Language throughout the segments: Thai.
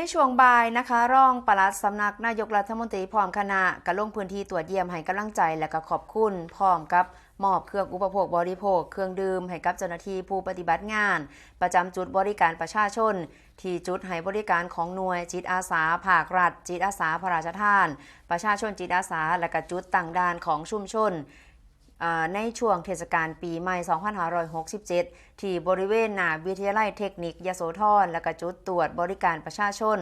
ในช่วงบ่ายนะคะรองปลัดสำนักนายกรัฐมนตรีพร้อมคณะก็ลงพื้นที่ตรวจเยี่ยมให้กำลังใจและก็ขอบคุณพร้อมกับมอบเครื่องอุปโภคบริโภค เครื่องดื่มให้กับเจ้าหน้าที่ผู้ปฏิบัติงาน ประจำจุดบริการประชาชน ที่จุดให้บริการของหน่วยจิตอาสาภาครัฐ จิตอาสาพระราชทาน ประชาชนจิตอาสาและก็จุดต่างด่านของชุมชน ในช่วงเทศกาลปีใหม่ 2567 ที่บริเวณหนาวิทยาลัยเทคนิคยโสธร และก็จุดตรวจบริการประชาชน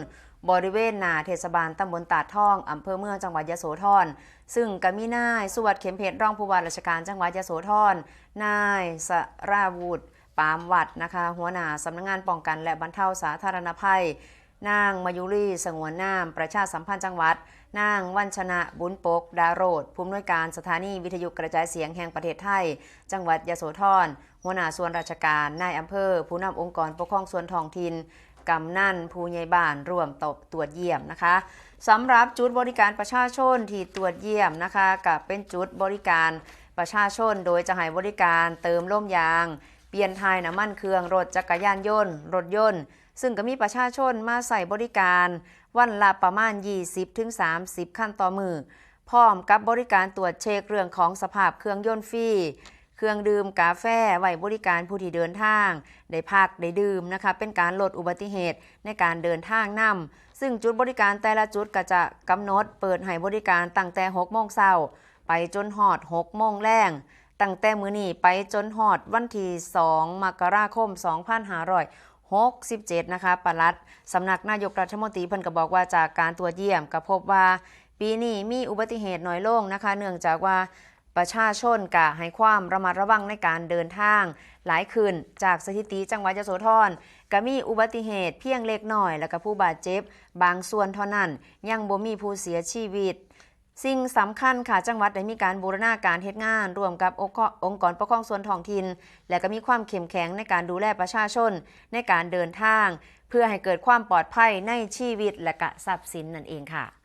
บริเวณหนาเทศบาลตำบลตาดทองอำเภอเมืองจังหวัดยโสธร ซึ่งกมีนายสุวัสดิ์เข็มเพชรรองผู้ว่าราชการจังหวัดยโสธร นายสราวุธปามวัดนะคะ หัวหน้าสำนักงานป้องกันและบรรเทาสาธารณภัย นางมายุรีสงวนนาม ประชาสัมพันธ์จังหวัด นางวัญชนะบุญปก ดาโรดผู้อำนวยการสถานีวิทยุกระจายเสียงแห่งประเทศไทย จังหวัดยโสธร หัวหน้าส่วนราชการ นายอำเภอ ผู้นำองค์กรปกครองส่วนท้องถิ่นกำนันผู้ใหญ่บ้านร่วมตบตรวจเยี่ยมนะคะสำหรับจุดบริการประชาชนที่ตรวจเยี่ยมนะคะกับเป็นจุดบริการประชาชน โดยจะให้บริการเติมล่มยาง เปลี่ยนทายน้ำมันเครื่องรถจักรยานยนต์ รถยนต์ ซึ่งก็มีประชาชนมาใส่บริการ วันละประมาณ 20-30 ขั้นต่อมือ พร้อมกับบริการตรวจเช็คเรื่องของสภาพเครื่องยนต์ฟรีเครื่องดื่มกาแฟไว้บริการผู้ที่เดินทาง ได้พักได้ดื่มนะคะเป็นการลดอุบัติเหตุในการเดินทางนำซึ่งจุดบริการแต่ละจุดก็จะกำหนด เปิดให้บริการตั้งแต่6โมงเช้าไปจนหอด6โมงแรง ตั้งแต่มื้อนี้ไปจนหอดวันที่ 2 มกราคม 2567 นะคะปลัดสำนักนายกรัฐมนตรีเพิ่นก็บอกว่าจากการตรวจเยี่ยมก็พบว่า ปีนี้มีอุบัติเหตุน้อยลงนะคะ เนื่องจากว่าประชาชนกะให้ความระมัดระวังในการเดินทาง หลายคืนจากสถิติจังหวัดยโสธรก็มีอุบัติเหตุเพียงเล็กน้อย แล้วก็ผู้บาดเจ็บ บางส่วนเท่านั้น ยังบ่มีผู้เสียชีวิต สิ่งสำคัญค่ะจังหวัดได้มีการบูรณาการเฮ็ดงาน ร่วมกับองค์กรองค์กรปกครองส่วนท้องถิ่นและก็มีความเข้มแข็งในการดูแลประชาชน ในการเดินทาง เพื่อให้เกิดความปลอดภัยในชีวิตและก็ทรัพย์สินนั่นเองค่ะ